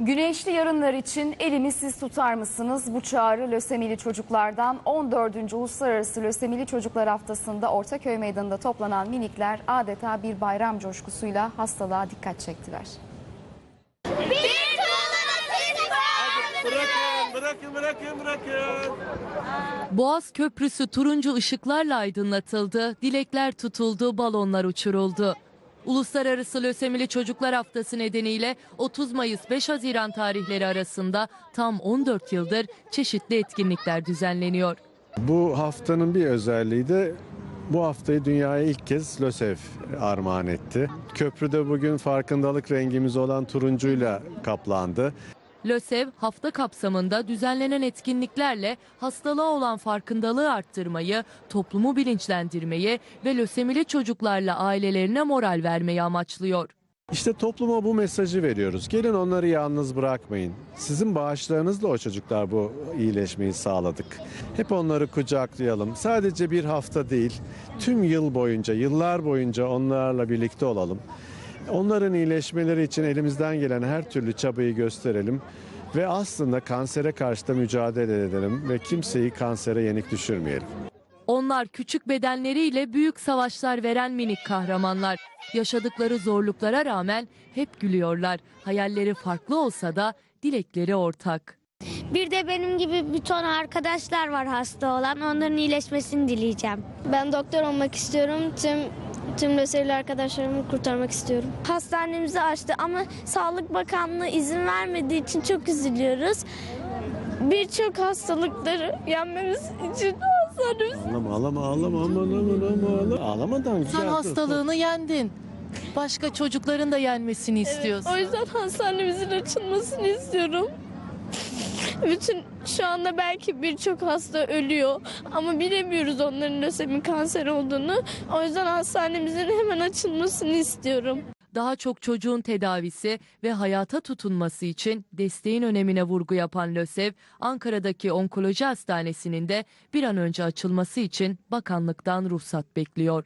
Güneşli yarınlar için elimi siz tutar mısınız? Bu çağrı lösemili çocuklardan 14. Uluslararası Lösemili Çocuklar Haftası'nda Ortaköy Meydanı'nda toplanan minikler adeta bir bayram coşkusuyla hastalığa dikkat çektiler. Bırakın, bırakın, bırakın, bırakın. Boğaz Köprüsü turuncu ışıklarla aydınlatıldı, dilekler tutuldu, balonlar uçuruldu. Uluslararası Lösemili Çocuklar Haftası nedeniyle 30 Mayıs 5 Haziran tarihleri arasında tam 14 yıldır çeşitli etkinlikler düzenleniyor. Bu haftanın bir özelliği de bu haftayı dünyaya ilk kez LÖSEV armağan etti. Köprüde bugün farkındalık rengimiz olan turuncuyla kaplandı. LÖSEV hafta kapsamında düzenlenen etkinliklerle hastalığa olan farkındalığı arttırmayı, toplumu bilinçlendirmeyi ve lösemili çocuklarla ailelerine moral vermeyi amaçlıyor. İşte topluma bu mesajı veriyoruz. Gelin onları yalnız bırakmayın. Sizin bağışlarınızla o çocuklar bu iyileşmeyi sağladık. Hep onları kucaklayalım. Sadece bir hafta değil, tüm yıl boyunca, yıllar boyunca onlarla birlikte olalım. Onların iyileşmeleri için elimizden gelen her türlü çabayı gösterelim ve aslında kansere karşı da mücadele edelim ve kimseyi kansere yenik düşürmeyelim. Onlar küçük bedenleriyle büyük savaşlar veren minik kahramanlar. Yaşadıkları zorluklara rağmen hep gülüyorlar. Hayalleri farklı olsa da dilekleri ortak. Bir de benim gibi bir ton arkadaşlar var hasta olan. Onların iyileşmesini dileyeceğim. Ben doktor olmak istiyorum. Tüm tüm lösemili arkadaşlarımı kurtarmak istiyorum. Hastanemizi açtı ama Sağlık Bakanlığı izin vermediği için çok üzülüyoruz. Birçok hastalıkları yenmemiz için hastanemiz Ağlama ağlama ağlama aman aman aman ağlama. Ağlamadan güzel. Sen hastalığını yendin. Başka çocukların da yenmesini istiyorsun. O yüzden hastanemizin açılmasını istiyorum. Bütün şu anda belki birçok hasta ölüyor ama bilemiyoruz onların lösemi kanser olduğunu. O yüzden hastanemizin hemen açılmasını istiyorum. Daha çok çocuğun tedavisi ve hayata tutunması için desteğin önemine vurgu yapan LÖSEV, Ankara'daki onkoloji hastanesinin de bir an önce açılması için bakanlıktan ruhsat bekliyor.